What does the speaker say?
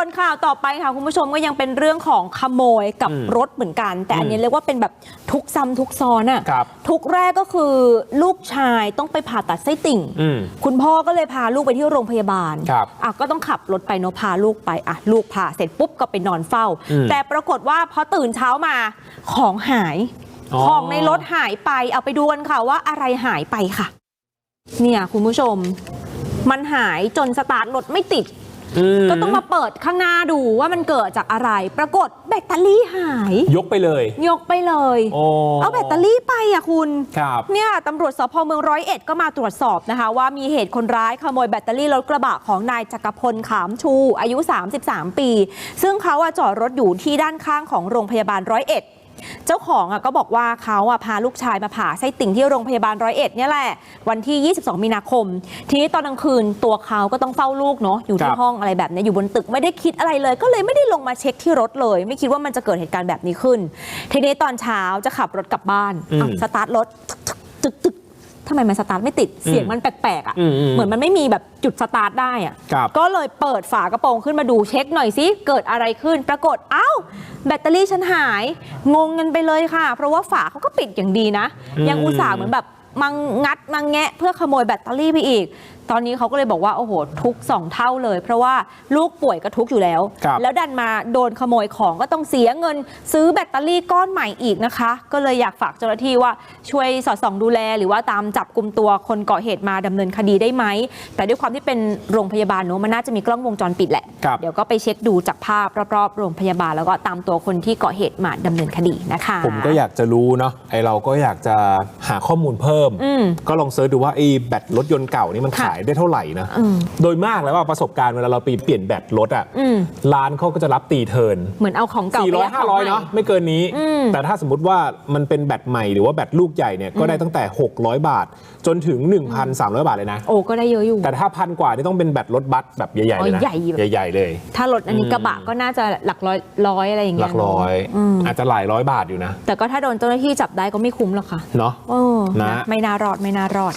ส่วนข่าวต่อไปค่ะคุณผู้ชมก็ยังเป็นเรื่องของขโมยกับอืมรถเหมือนกัน แต่อันนี้อืมเรียกว่าเป็นแบบทุกซ้ำทุกซ้อนอะครับทุกแรกก็คือลูกชายต้องไปผ่าตัดไส้ติ่งอืมคุณพ่อก็เลยพาลูกไปที่โรงพยาบาลครับอะก็ต้องขับรถไปเนาะพาลูกไปอะลูกพาเสร็จปุ๊บก็ไปนอนเฝ้าอืมแต่ปรากฏว่าพอตื่นเช้ามาของหายอ๋อของในรถหายไปเอาไปดูกันค่ะว่าอะไรหายไปค่ะ เนี่ยคุณผู้ชม มันหายจนสตาร์ทรถไม่ติดม ก็ต้องมาเปิดข้างหน้าดูว่ามันเกิดจากอะไร ปรากฏแบตเตอรี่หาย ยกไปเลย ยกไปเลยโอ้เอาแบตเตอรี่ไปอะคุณครับเนี่ยตำรวจสพเมืองร้อยเอ็ดก็มาตรวจสอบนะคะ ว่ามีเหตุคนร้ายขโมยแบตเตอรี่รถกระบะของนายจักรพลขามชู อายุ 33 ปี ซึ่งเขาอะจอดรถอยู่ที่ด้านข้างของโรงพยาบาลร้อยเอ็ด เจ้าของอะก็บอกว่าเขาอะพาลูกชายมาผ่าไส้ติ่งที่โรงพยาบาลร้อยเอ็ดเนี่ยแหละวันที่ 22 มีนาคม ทีนี้ตอนกลางคืนตัวเขาก็ต้องเฝ้าลูกเนาะอยู่คที่รับห้องอะไรแบบเนี้ยอยู่บนตึกไม่ได้คิดอะไรเลย ก็เลยไม่ได้ลงมาเช็คที่รถเลย ไม่คิดว่ามันจะเกิดเหตุการณ์แบบนี้ขึ้น ทีนี้ตอนเช้าจะขับรถกลับบ้านอืมอะสตาร์ทรถตึกตึก ทำไมมันสตาร์ทไม่ติดเสียงมันแปลกๆอะอืมอืมเหมือนมันไม่มีแบบจุดสตาร์ทได้อะครับก็เลยเปิดฝากระโปรงขึ้นมาดูเช็คหน่อยสิเกิดอะไรขึ้นปรากฏเอ้า แบตเตอรี่ฉันหาย งงกันไปเลยค่ะ เพราะว่าฝาเขาก็ปิดอย่างดีนะอืมยังอุตส่าห์เหมือนแบบ มังงัดมังแงะเพื่อขโมยแบตเตอรี่ไปอีก ตอนนี้เขาก็เลยบอกว่าโอ้โหทุกข์สองเท่าเลย เพราะว่าลูกป่วยก็ทุกข์อยู่แล้ว ครับแล้วดันมาโดนขโมยของก็ต้องเสียเงิน ซื้อแบตเตอรี่ก้อนใหม่อีกนะคะ ก็เลยอยากฝากเจ้าหน้าที่ว่าช่วยสอดส่องดูแล หรือว่าตามจับกลุ่มตัวคนก่อเหตุมาดำเนินคดีได้ไหมแต่ด้วยความที่เป็นโรงพยาบาลเนอะมันน่าจะมีกล้องวงจรปิดแหละครับ เดี๋ยวก็ไปเช็คดูจากภาพรอบๆโรงพยาบาล แล้วก็ตามตัวคนที่ก่อเหตุมาดำเนินคดีนะคะ ผมก็อยากจะรู้เนาะไอเราก็อยากจะหาข้อมูลเพิ่มอืม ก็ลองเซิร์ชดูว่าไอ้แบตรถยนต์เก่านี่มันค่ะขายได้เท่าไหร่นะอืมโดยมากแล้วว่าประสบการณ์เวลาเราไปเปลี่ยนแบตรถอะอืมร้านเขาก็จะรับตีเทิร์นเหมือนเอาของเก่าไป400แลกของใหม่500เนาะไม่เกินนี้อืม แต่ถ้าสมมติว่ามันเป็นแบตใหม่หรือว่าแบตลูกใหญ่เนี่ยก็ได้ตั้งแต่ 600 บาท จนถึง 1,300 บาทเลยนะ โอ้ก็ได้เยอะอยู่ แต่ถ้าพันกว่านี่ต้องเป็นแบตรถบัสแบบใหญ่ๆเลยนะอ๋อใหญ่แบบใหญ่ ๆ เลย ถ้ารถอันนี้อืมกระบะก็น่าจะหลักร้อยร้อยอะไรอย่างหเงี้ลัยกร้อยอืมอาจจะหลายร้อยบาทอยู่นะ แต่ก็ถ้าโดนเจ้าหน้าที่จับได้ก็ไม่คุ้มหรอกค่ะเนาะ โอ้นะ ไม่น่ารอดไม่น่ารอด